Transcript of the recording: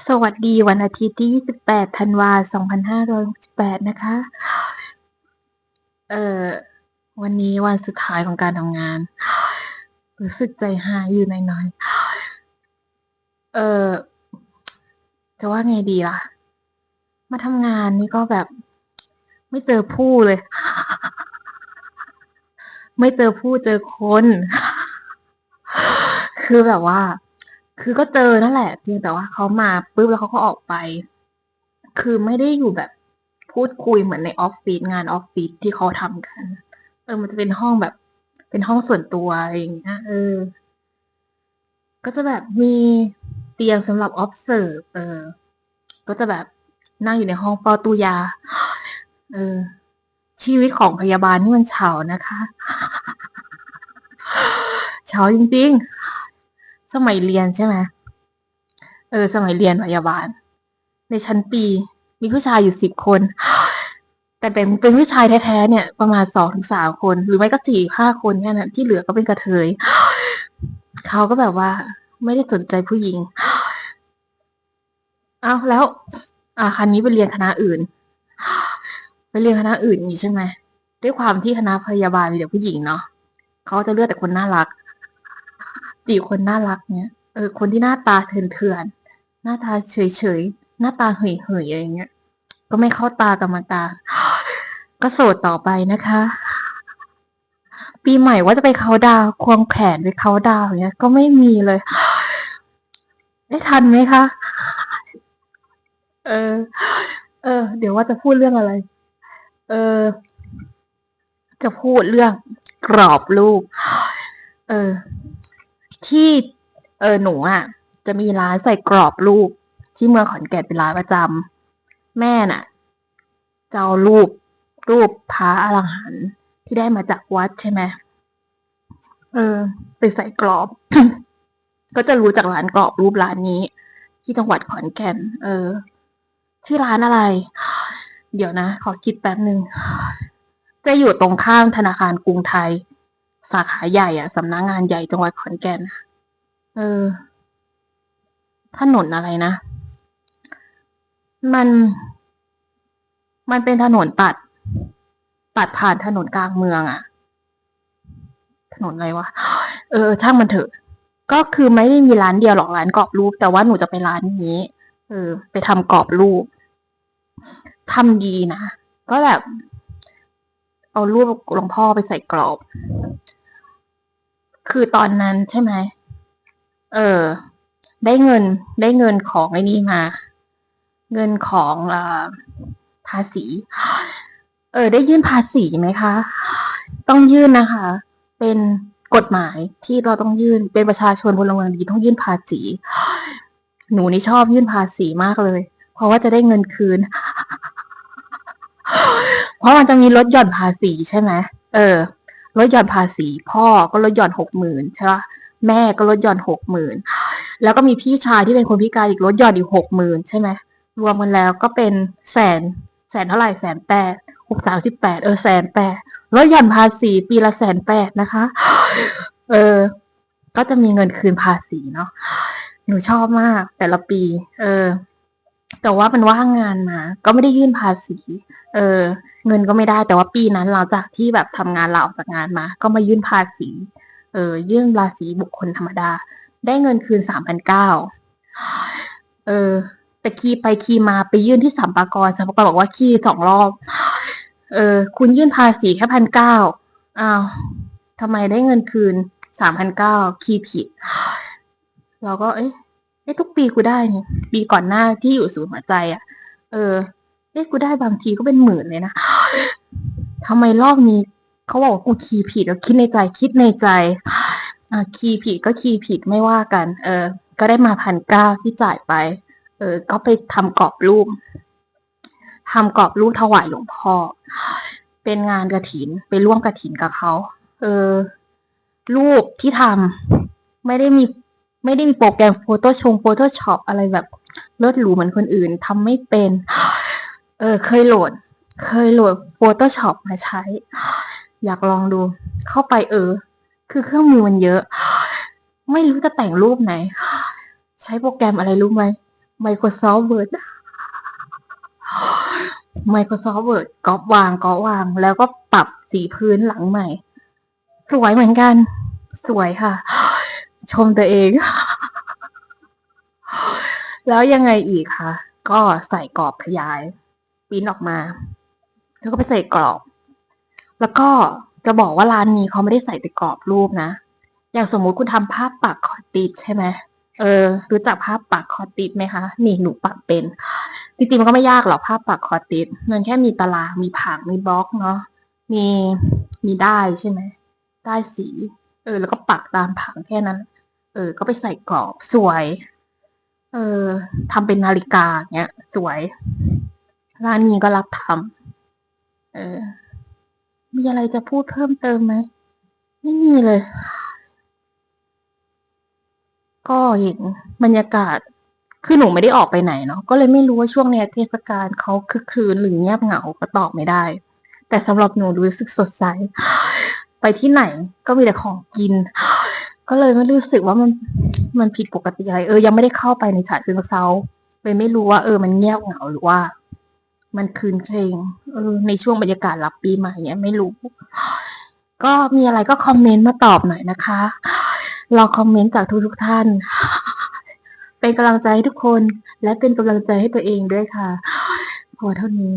สวัสดีวันอาทิตย์ที่ 28 ธันวาคม2568 นะคะ เอ่อ วันนี้วันสุดท้ายของการทำงาน รู้สึกใจหายอยู่หน่อยๆ เอ่อ จะว่าไงดีล่ะ มาทำงานนี่ก็แบบ ไม่เจอผู้เลย ไม่เจอผู้เจอคน คือแบบว่า คือก็เจอนั่นแหละเพียงแต่ว่าเขามาปุ๊บแล้วเขาก็ออกไป คือไม่ได้อยู่แบบพูดคุยเหมือนในออฟฟิศงานออฟฟิศที่เขาทำกัน เออ มันจะเป็นห้องแบบ เป็นห้องส่วนตัวอะไรอย่างเงี้ยเออ ก็จะแบบมีเตียงสำหรับ observe เออ ก็จะแบบนั่งอยู่ในห้องเฝ้าตู้ยา เออ ชีวิตของพยาบาลนี่มันเฉานะคะ เฉาจริง ๆ สมัยเรียนใช่ไหมเออ สมัยเรียนพยาบาล ในชั้นปี มีผู้ชายอยู่สิบคน แต่เป็นเป็นผู้ชายแท้ๆเนี่ย ประมาณสองถึงสามคน หรือไม่ก็สี่ห้าคนแค่นั้นที่เหลือก็เป็นกระเทยเขาก็แบบว่า ไม่ได้สนใจผู้หญิงเอาแล้ว อ่าคันนี้ไปเรียนคณะอื่น ไปเรียนคณะอื่นอย่างนี้ใช่ไหมด้วยความที่คณะพยาบาลมีแต่ผู้หญิงเนาะเขาจะเลือกแต่คนน่ารัก จีบคนน่ารักเนี่ยเออคนที่หน้าตาเถื่อนๆหน้าตาเฉยๆหน้าตาเหยๆอะไรเงี้ย ก็ไม่เข้าตากรรมกาก็โสดต่อไปนะคะ ปีใหม่ว่าจะไปเขาดาวควงแขนไปเขาดาวเนี้ย ก็ไม่มีเลย ได้ทันไหมคะ เออ เออ เดี๋ยวว่าจะพูดเรื่องอะไร เออ จะพูดเรื่องกรอบรูป เออ ที่เออหนูอะ จะมีร้านใส่กรอบรูป ที่เมืองขอนแก่นเป็นร้านประจำแม่น่ะจะเอารูปรูปพระอรหันต์ที่ได้มาจากวัดใช่ไหมเออ ไปใส่กรอบ ก็จะรู้จากร้านกรอบรูปร้านนี้ ที่จังหวัดขอนแก่น เออชื่อร้านอะไร เดี๋ยวนะ ขอคิดแป๊บหนึ่ง จะอยู่ตรงข้ามธนาคารกรุงไทย สาขาใหญ่อะสำนักงานใหญ่จังหวัดขอนแก่นเออ ถนนอะไรนะ มัน มันเป็นถนนตัด ตัดผ่านถนนกลางเมืองอะถนนอะไรวะ เออ ช่างมันเถอะ ก็คือไม่ได้มีร้านเดียวหรอกร้านกรอบรูป แต่ว่าหนูจะไปร้านนี้ เออ ไปทำกรอบรูปทำดีนะ ก็แบบ เอารูปหลวงพ่อไปใส่กรอบ คือตอนนั้นใช่ไหม เออ ได้เงินได้เงินของไอ้นี่มา เงินของอภาษี เออ ได้ยื่นภาษีไหมคะ ต้องยื่นนะคะ เป็นกฎหมายที่เราต้องยื่นเป็นประชาชนพลเมืองดีต้องยื่นภาษี หนูนี่ชอบยื่นภาษีมากเลย เพราะว่าจะได้เงินคืน เพราะมันจะมีลดหย่อนภาษีใช่ไหมเออ ลดหย่อนภาษี พ่อก็ลดหย่อนหกหมื่นใช่ปะแม่ก็ลดหย่อนหกหมื่นแล้วก็มีพี่ชายที่เป็นคนพิการอีกลดหย่อนอีกหกหมื่นใช่ไหมรวมกันแล้วก็เป็นแสนแสนเท่าไหร่แสนแปดหกสามสิบแปดเออแสนแปดลดหย่อนภาษีปีละแสนแปดนะคะ เออ ก็จะมีเงินคืนภาษีเนาะหนูชอบมากแต่ละปี เออ แต่ว่ามันว่างงานมา ก็ไม่ได้ยื่นภาษี เออ เงินก็ไม่ได้ แต่ว่าปีนั้นหลังจากที่แบบทำงานลาออกจากงานมา ก็มายื่นภาษี เออ ยื่นภาษีบุคคลธรรมดา ได้เงินคืนสามพันเก้าเออ แต่คีไปคีมาไปยื่นที่สัมปากรสัมปากรบอกว่าคีสองรอบ เออ คุณยื่นภาษีแค่พันเก้าอ้าวทำไมได้เงินคืนสามพันเก้าคีผิด เราก็ เอ๊ะ เอ๊ะทุกปีกูได้นี่ปีก่อนหน้าที่อยู่ศูนย์หัวใจอะ่ะ เออเอ๊ะกูได้บางทีก็เป็นหมื่นเลยนะทำไมรอบนี้เขาบอกว่ากูคีย์ผิดแล้วคิดในใจคิดในใจ อ่าคีย์ผิดก็คีย์ผิดไม่ว่ากัน เออ ก็ได้มาพันเก้าที่จ่ายไป เออ ก็ไปทำกรอบรูปทำกรอบรูปถวายหลวงพ่อ เป็นงานกระถินไปร่วมกระถินกับเขา เออ รูปที่ทำไม่ได้มี ไม่ได้มีโปรแกรมโฟโต้ชงโฟโต้ช็อปอะไรแบบเลิศหรูเหมือนคนอื่นทำไม่เป็น เออ เคยโหลด เคยโหลดโฟโต้ช็อปมาใช้ อยากลองดู เข้าไปเออ คือเครื่องมือมันเยอะ ไม่รู้จะแต่งรูปไหน ใช้โปรแกรมอะไรรู้ไหม Microsoft Word Microsoft Word ก๊อปวางก๊อปวาง แล้วก็ปรับสีพื้นหลังใหม่ สวยเหมือนกัน สวยค่ะ ชมตัวเอง แล้วยังไงอีกคะก็ใส่กรอบขยายปิ้นออกมา แล้วก็ไปใส่กรอบ แล้วก็จะบอกว่าร้านนี้เขาไม่ได้ใส่แต่กรอบรูปนะ อย่างสมมุติคุณทำภาพปักคอติดใช่ไหมเออรู้จักภาพปักคอติดไหมคะนี่หนูปักเป็น จริงๆมันก็ไม่ยากหรอกภาพปักคอติดมันแค่มีตารางมีผังมีบล็อกเนาะมีมีได้ใช่ไหมได้สี เออ แล้วก็ปักตามผังแค่นั้น เออ ก็ไปใส่กรอบสวย เออทำเป็นนาฬิกาเงี้ย สวย ร้านนี้ก็รับทำเออ มีอะไรจะพูดเพิ่มเติมไหม ไม่มีเลย ก็เห็นบรรยากาศ คือหนูไม่ได้ออกไปไหนเนาะ ก็เลยไม่รู้ว่าช่วงเนี้ยเทศกาลเขาคึกคืนหรือเงียบเหงา ก็ตอบไม่ได้ แต่สำหรับหนูรู้สึกสดใส ไปที่ไหนก็มีแต่ของกิน ก็เลยไม่รู้สึกว่ามันมันผิดปกติอะไรเออยังไม่ได้เข้าไปในฉะเชิงเทราเลยไม่รู้ว่า เออ มันเงียบเหงาหรือว่า มันคืนเครงเออ ในช่วงบรรยากาศรับปีใหม่เนี้ยไม่รู้ ก็มีอะไรก็คอมเมนต์มาตอบหน่อยนะคะรอคอมเมนต์จากทุกๆท่าน เป็นกำลังใจให้ทุกคน และเป็นกำลังใจให้ตัวเองด้วยค่ะ พอเท่านี้